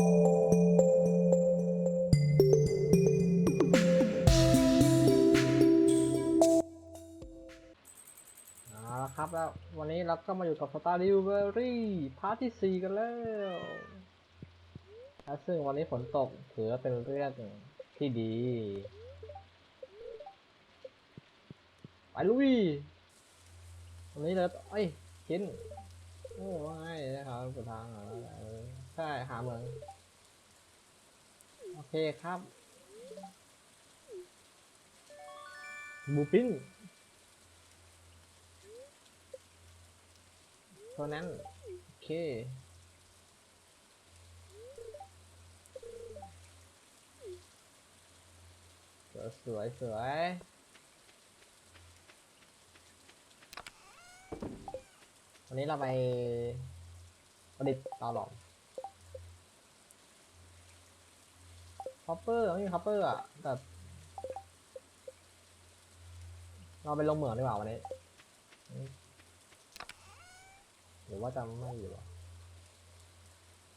เอาละครับแล้ววันนี้เราก็มาอยู่กับสตาร์ดิวเบอรี่พาร์ทที่สี่กันแล้วและซึ่งวันนี้ฝนตกถือว่าเป็นเรื่องที่ดี ไปลุยวันนี้เราเอ้ยคินโอ้ว่าไงนะครับสุดทางอเออใช่หาเหมืองโอเคครับบูปิ้นตัวนั้น โอเคสวยสวยสวยวันนี้เราไปประดิษฐ์เตาหลอม อปเปอร์ไม่มีคอปเปอร์อะแต่เราไปลงเหมืองดีกว่าวันนี้ หรือว่าจะไม่อยู่วะ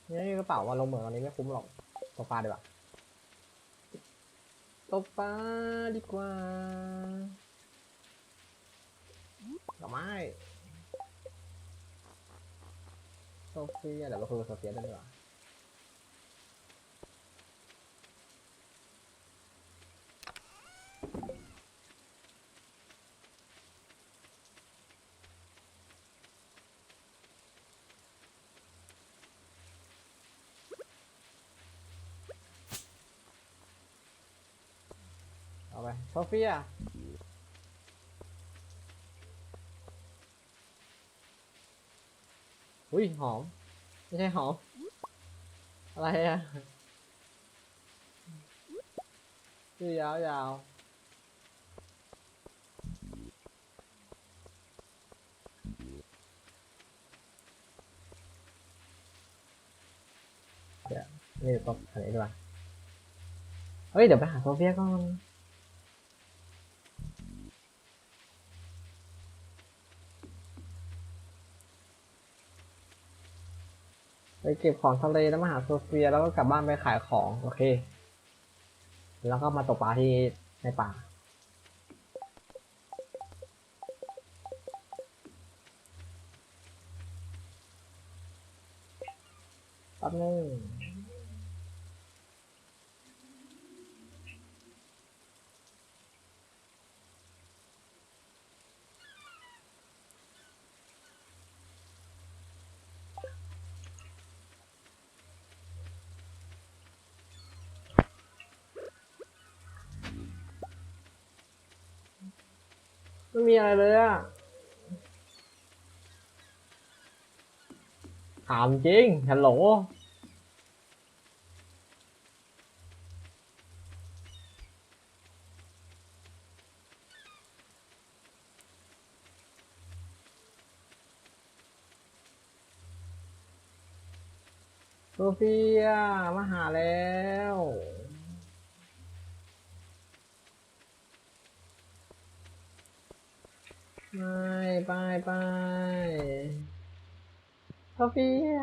นี่กระเป๋าว่าลงเหมืองอันนี้ไม่คุ้มหรอกตกปลาดีกว่าตกปลาดีกว่าดอกไม้โซเฟียเดี๋ยวเราคุยกับโซเฟียกันดีกว่า เอาไปโซเฟียอุ้ยหอมไม่ใช่หอมอะไรอะชื่อยาวยาวเดี๋ยวนี่ต้องอันนี้ดีกว่าเฮ้ย เดี๋ยว ไปเฟียก่อนไปเก็บของทะเลแล้วมาหาโซเฟียแล้วก็กลับบ้านไปขายของ โอเค แล้วก็มาตกปลาที่ในป่าแป๊บนึง ม่มีอะไรเลยอะถามจริงฮัลโหลโซเฟียมาหาแล้ว ไม่ไปไปโซเฟีย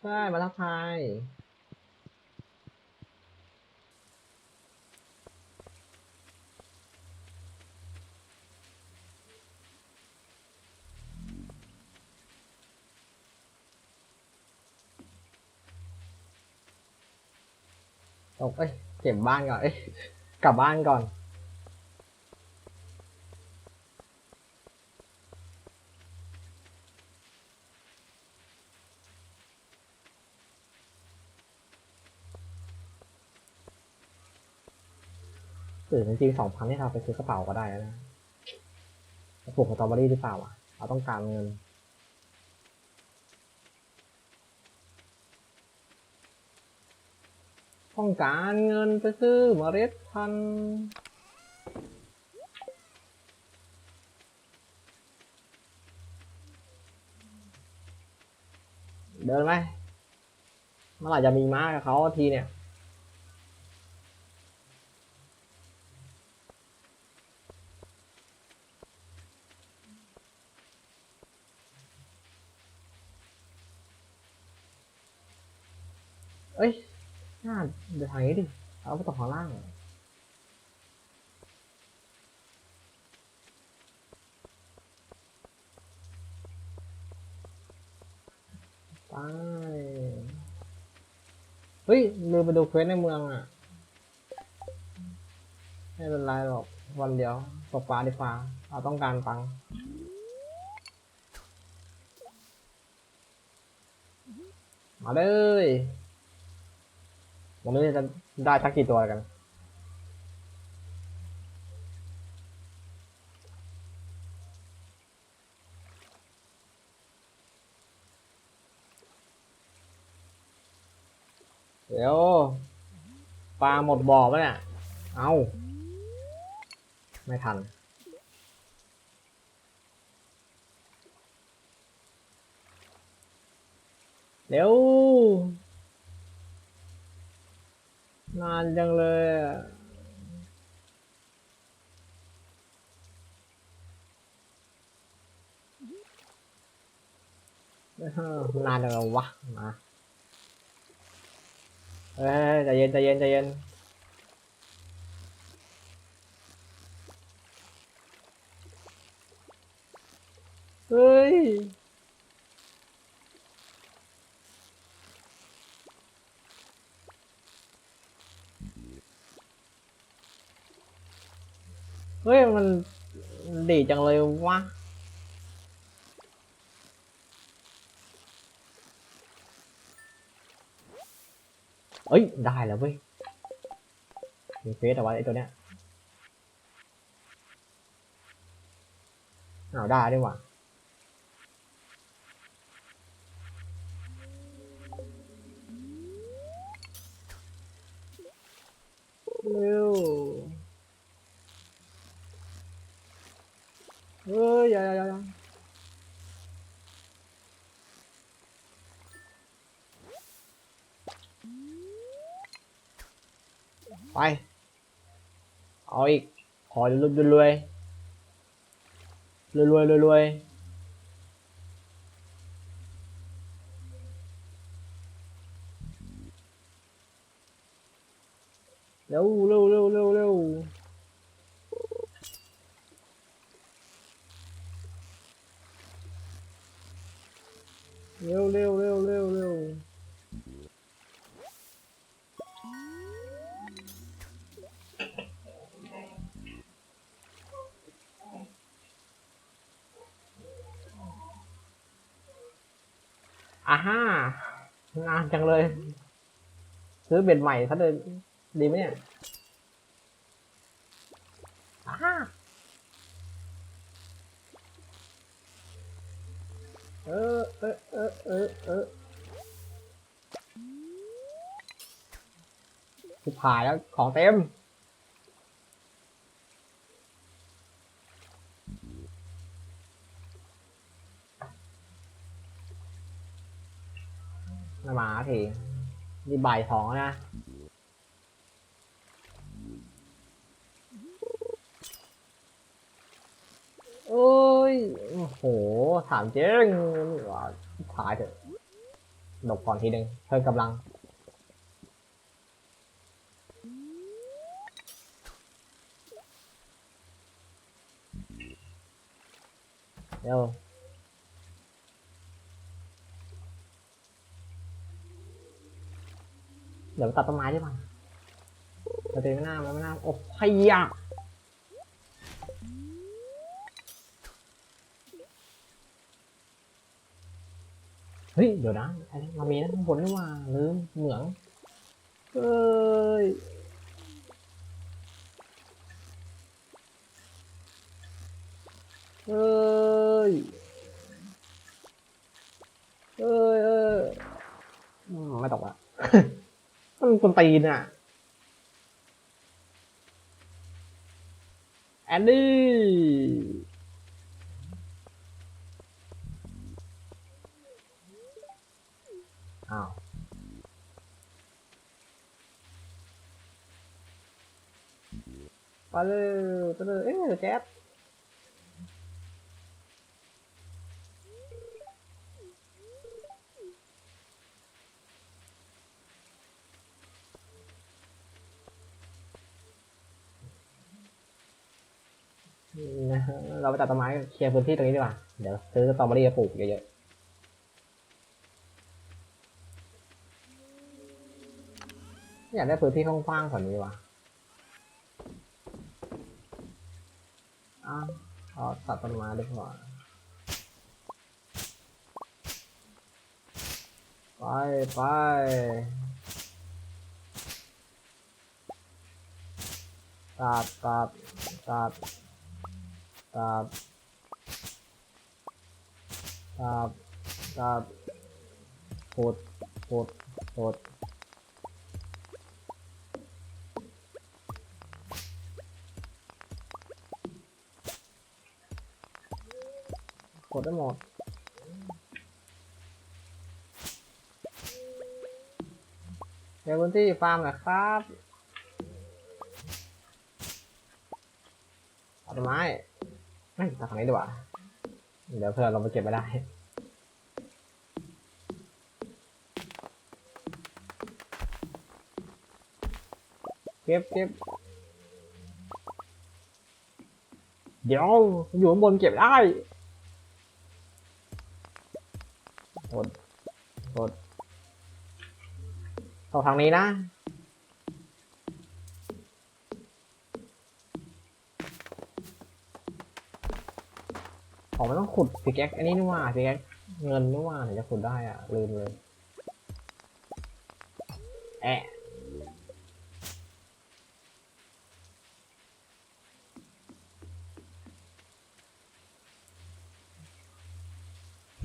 ใช่มาทักทายตกเอ้ยเก็บบ้านก่อน เอ้ย กลับบ้านก่อน หรือจริงๆสองพันที่เราไปซื้อกระเป๋าก็ได้นะจะปลูกสตรอเบอรี่หรือเปล่าอะเราต้องการเงินต้องการเงินไปซื้อเมล็ดพันธุ์เดินไหมเมื่อไหร่จะมีม้ากับเขาทีเนี่ย เอ้ยน่าเดี๋ยวทางนี้ดิ เอาไปตกข้างล่าง ไป เฮ้ยลืมไปดูเควสในเมืองอะ ไม่เป็นไรหรอก วันเดียวตกปลาดีฟ้าเราต้องการตังค์มาเลย ผมไม่รู้จะได้สักกี่ตัวกัน เดี๋ยวปลาหมดบ่อปะเนี่ย เอาไม่ทันเร็ว นานจังเลยอะนานจังเลยวะมาเอ้ยใจเย็นใจเย็นใจเย็นเฮ้ย เฮ้ยมันดีจังเลยวะเอ้ย ได้แล้วเว้ยมีเฟสแต่ว่าไอ้ตัวเนี้ยอ้าวได้ด้วยว่ะเร็ว Ôi dạ dạ dạ. dạ. Quay. Ôi, hỏi luôn luôn luôn. Luôn luôn luôn luôn. Lâu lâu lâu lâu lâu. ร็วเร็วเร็วเร็วเร็วอ่าฮ่างานจังเลย ซื้อเบ็ดใหม่ซะเลยดีไหมเนี่ย สุดท้ายแล้วของเต็ม มามาทีนี่บ่ายสองนะโอ้ย โอ้โห ถามจริงว่าถ่ายเถอะหลบก่อนทีหนึ่งเพิ่มกำลัง เร็วเดี๋ยวตัดต้นไม้ได้ป่ะเราเดินไม่น่าไม่น่าโอ้พยาเฮ้ย เดี๋ยวนะไอ้นี่มามีนะข้างบนนี่ว่าลืมเหมืองเอ้ยเอ้ย เอ้ยเอ้ยอืม ไม่ตกละมันคนตีนอะ แอนดี้อ้าวไปเลยไปเลยเอ๊ะแจ๊บ นะฮะเราไปตัดต้นไม้เคลียร์พื้นที่ตรงนี้ดีกว่า เดี๋ยวซื้อสตรอเบอรี่มาปลูกเยอะๆ อยากได้พื้นที่กว้างๆกว่านี้วะอ้าวเอาตัดต้นไม้ดีกว่าไปไปตัดตัดตัด ตัดตัดตัดขุดขุดขุดกดได้หมดเดี๋ยวพื้นที่ฟาร์มนะครับตัดต้นไม้ ไม่ตัดฝั่งนี้ดีกว่า เดี๋ยวเพื่อนเราไปเก็บไม่ได้เก็บเก็บเดี๋ยวอยู่ข้างบนเก็บได้กดกดเข้าทางนี้นะ ของมันต้องขุดพิกแอคอันนี้นี่ว่าพิกแอคเงินนี่ว่าถึงจะขุดได้อะลืมเลยแอะ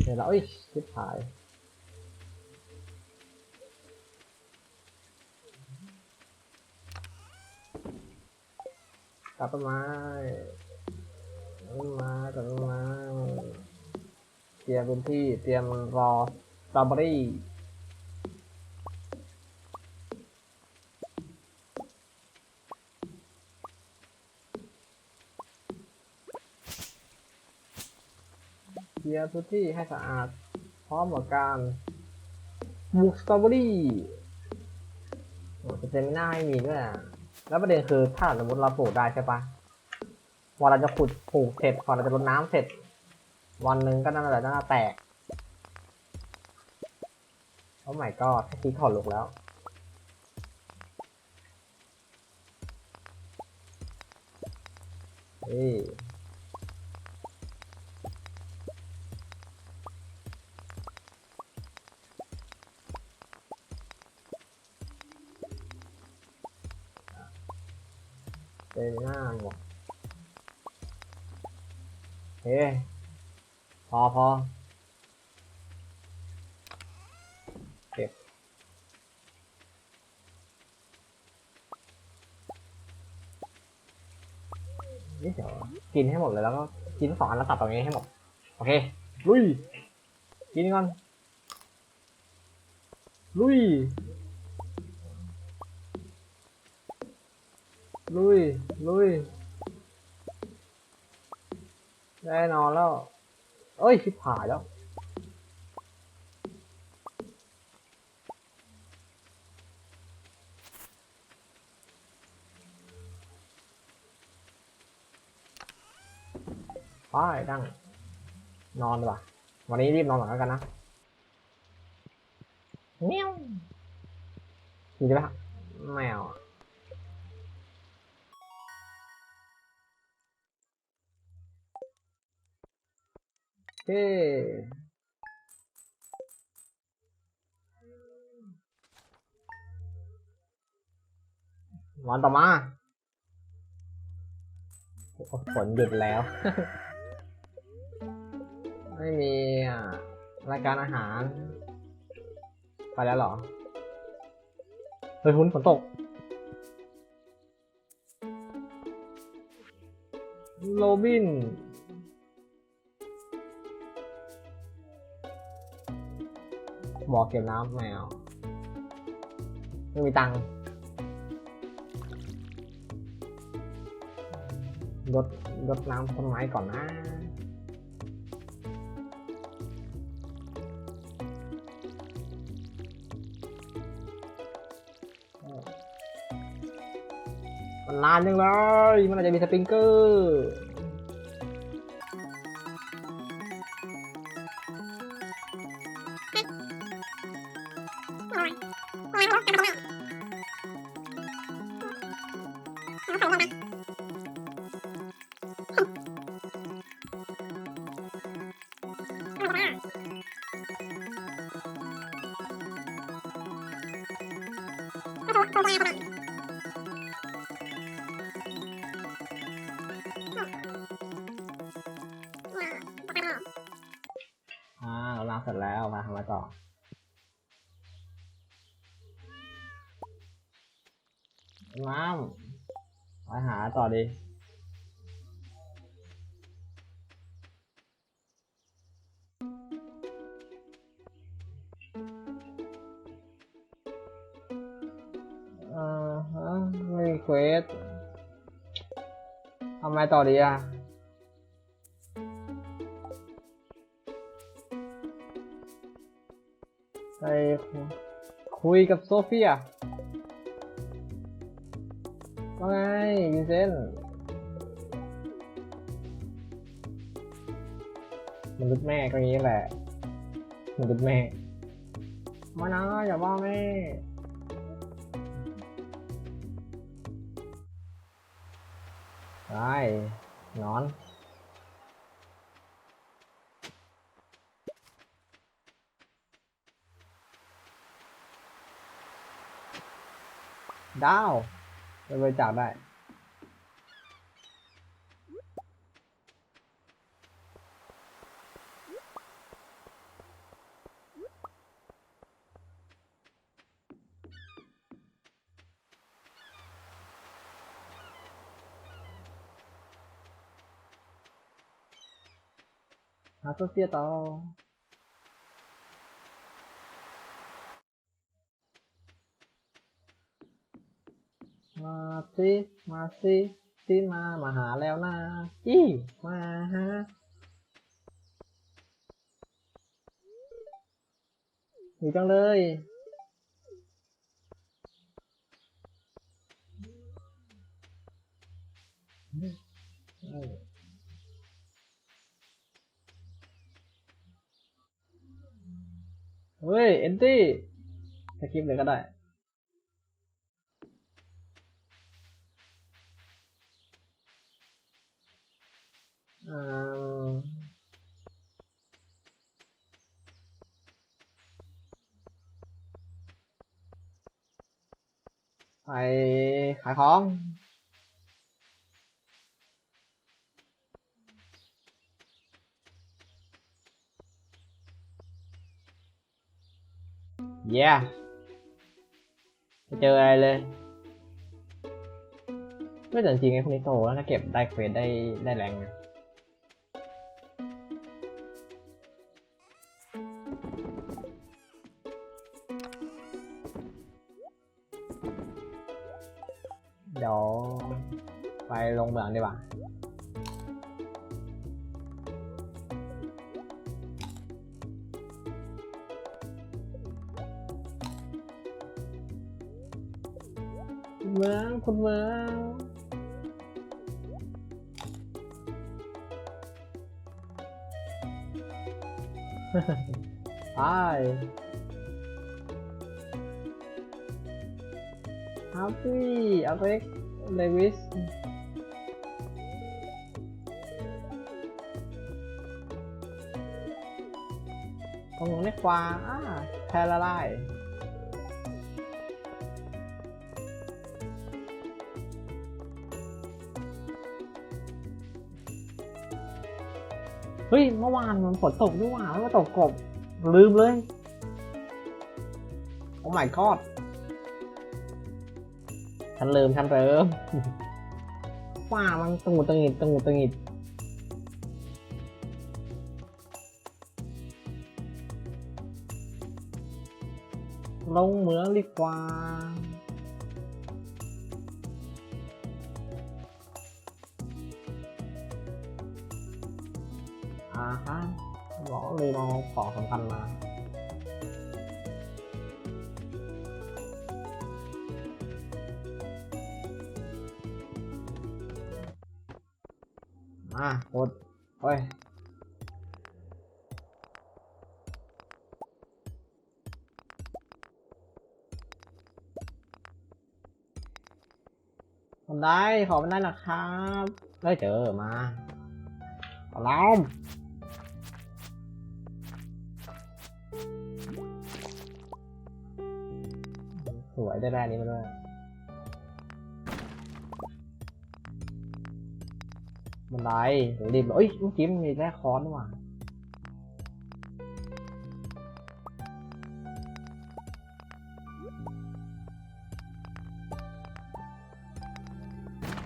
เดี๋ยวเราอ้ยชิบหายตัดต้นไม้ต้นไม้ต้นไม้ เคลียร์พื้นที่เตรียมรอสตรอเบอรี่เคลียร์พื้นที่ให้สะอาด พร้อมกับการปลูกสตรอเบอรี่โอ้แต่เจมิน่าไม่มีด้วยอะแล้วประเด็นคือถ้าสมมติเราปลูกได้ใช่ปะวันเราจะขุดปลูกเสร็จพอเราจะรดน้ำเสร็จ วันหนึ่งก็น่าจะน่าแตกโอ้ my god แค่คิดถอดลุกแล้ว เฮ้ยเจมิน่าหมดเฮ้ พอพอเก็บนี่เดี๋ยวกินให้หมดเลยแล้วก็กินสองอันแล้วตัดตรงนี้ให้หมด โอเค ลุย กินก่อน ลุย ลุย ลุย แน่นอนแล้ว เอ้ยชิบหายแล้ว ไปดังนอนดีกว่าวันนี้รีบนอนหน่อยแล้วกันนะเมียวกินได้ปะแมว เค วันต่อมาโอ้โหฝนหยุดแล้ว ไม่มีอะรายการอาหาร ไปแล้วเหรอ เฮ้ยคุณฝนตกโรบิน บอกเก็บน้ำแมวไม่มีตังค์รดรดน้ำต้นไม้ก่อนนะมันนานยังเลย มันอาจจะมีสปริงเกอร์ ไปหาต่อดีอ่าฮะไม่มีเควสทำไงต่อดีอะไปคุยกับโซเฟีย วินเซนต์มนุษย์แม่ก็งี้แหละมนุษย์แม่ มานะอย่าว่าแม่ได้นอนดาวไปบริจาคได้ หาโซเฟียต่อมาสิมาสิสิมา มาหาแล้วนะอีมาฮะอยู่จังเลย เฮ้ย เอนตี้สกิปเลยก็ได้ อ่าไปขายของ เย้ไม่เจออะไรเลยไม่แต่จริงไอ้พวกนี้โตแล้วถ้าเก็บได้เควสได้ได้แรงนะเดี๋ยวไปลงเหมืองดีกว่า เล็กเลวิสตรงนู้นเรียกว่าอ่าแพลาไลเฮ้ย เมื่อวานมันฝนตกด้วยว่าแล้วตกกบ ลืมเลย โอ้ my god ฉันลืมฉันเริ่มว่ามันตงุดตะหงิดตงุดตะหงิดลงเหมืองดีกว่าอ่าฮะหมอเลยมองของสำคัญมา มากดโอ้ยผมได้ ขอมันได้นะครับได้เจอมาขอล้อมสวยได้ได้นี้มาด้วย บันไดรีบเอ้ยเมื่อกี้มันมีแร่ค้อนว่ะ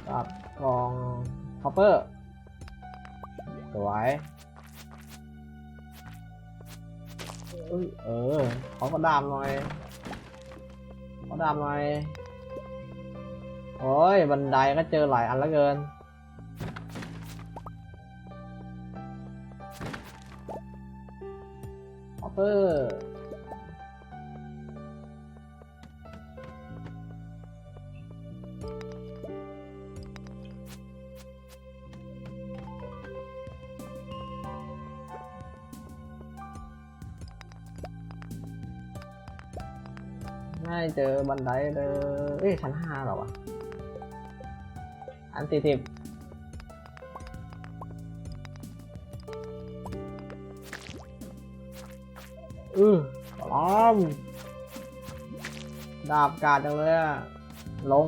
กับกองคอปเปอร์ สวยเอ้ยเออ ขอกระดามหน่อยขอกระดามหน่อย โอ้ย บันไดก็เจอหลายอันล้วเกิน อปเปอร์ไม่เจอบันไดเลยเอ้ยชั้นห้าหรอวะ อันสี่สิบ อือล้อมดาบกาดจังเลยอะลง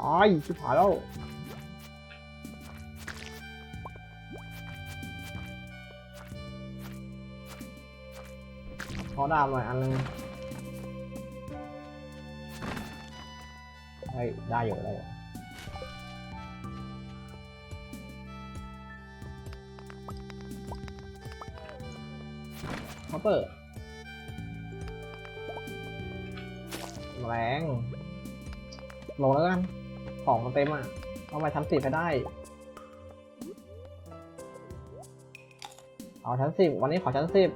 อ้ายชิบหายแล้วขอดาบหน่อยอันนึงเฮ้ยได้อยู่ได้อยู่ เปอร์แรงลงแล้วกัน ของมันเต็มอะ เอามาชั้นสิบไปได้ เอาชั้นสิบวันนี้ขอชั้นสิบ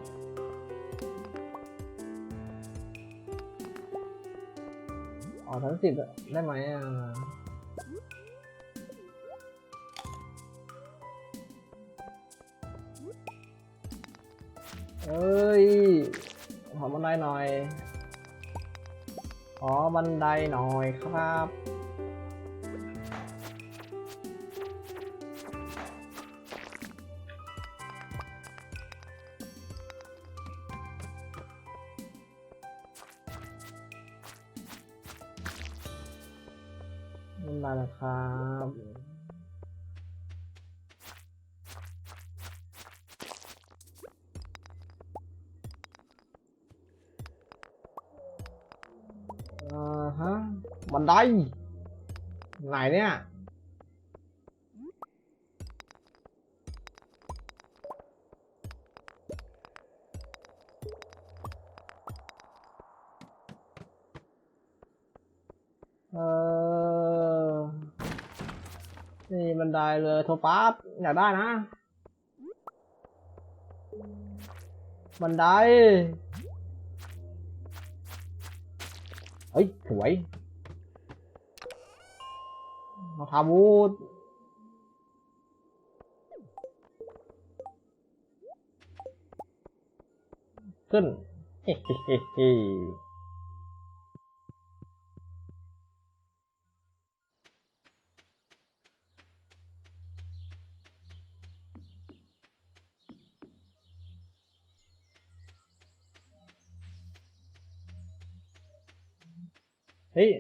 เอาชั้นสิบได้ไหมอะ เอ้ยขอบันไดหน่อย ขอบันไดหน่อยครับ บันไดไหนเนี่ยเออนี่บันไดเลยโทปัสอยากได้นะ บันไดเฮ้ยสวย มาทาบูดขึ้นเฮ้เฮ้เฮ้เฮ้เฮ้ย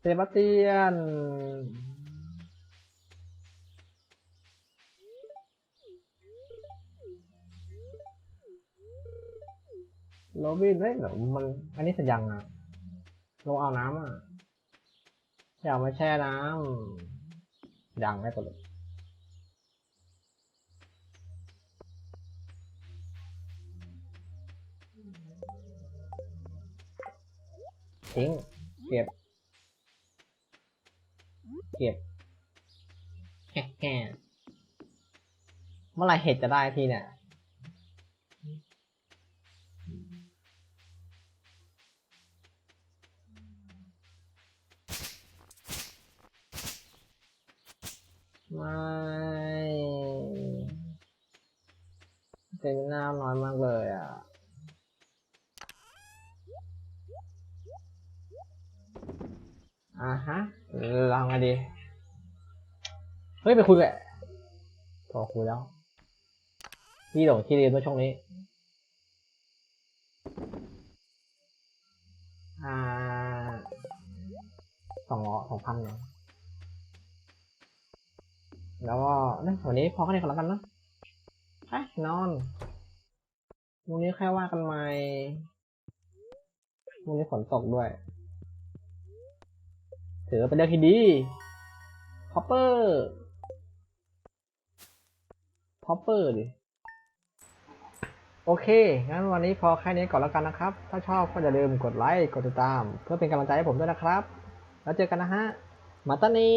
เซ บาสเตียน โรบินเฮ้ยเดี๋ยวมัน อันนี้สัญญังอะลงเอาน้ำอะอยามาแช่น้ำยังไม่ตัวเลยทิ้งเก็บ เก็บแฮ่ๆเมื่อไหรเห็ดจะได้ทีเนี่ยไม่เต็มหน้าน้อยมากเลยอะอ่าฮะ ลองไงดี เฮ้ย ไปคุยกับพอคุยแล้ว พี่หลงที่เรียนเมื่อช่วงนี้ อ่าสองร้อสองพันเนอะแล้วก็นะวันนี้พอแค่นี้ก่อนแล้วกันเนะไปนอนวันนี้แค่ว่ากันใหม่วันนี้ฝนตกด้วย ถือว่าเป็นเรื่องที่ดีคอปเปอร์คอปเปอร์ดิโอเค งั้นวันนี้พอแค่นี้ก่อนแล้วกันนะครับ ถ้าชอบก็อย่าลืมกดไลค์ กดติดตาม เพื่อเป็นกำลังใจให้ผมด้วยนะครับ แล้วเจอกันนะฮะ มาตานี